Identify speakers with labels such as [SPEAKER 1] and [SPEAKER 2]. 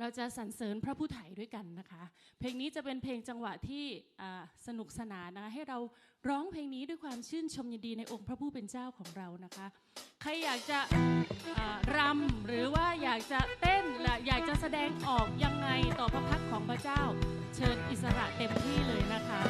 [SPEAKER 1] เราจะสรรเสริญพระผู้ไถ่ด้วยกันนะคะ เพลงนี้จะเป็นเพลงจังหวะที่สนุกสนานนะคะให้เราร้องเพลงนี้ด้วยความชื่นชมยินดีในองค์พระผู้เป็นเจ้าของเรานะคะ ใครอยากจะรำหรือว่าอยากจะเต้นและอยากจะแสดงออกยังไงต่อพระพักของพระเจ้า เชิญอิสระเต็มที่เลยนะคะ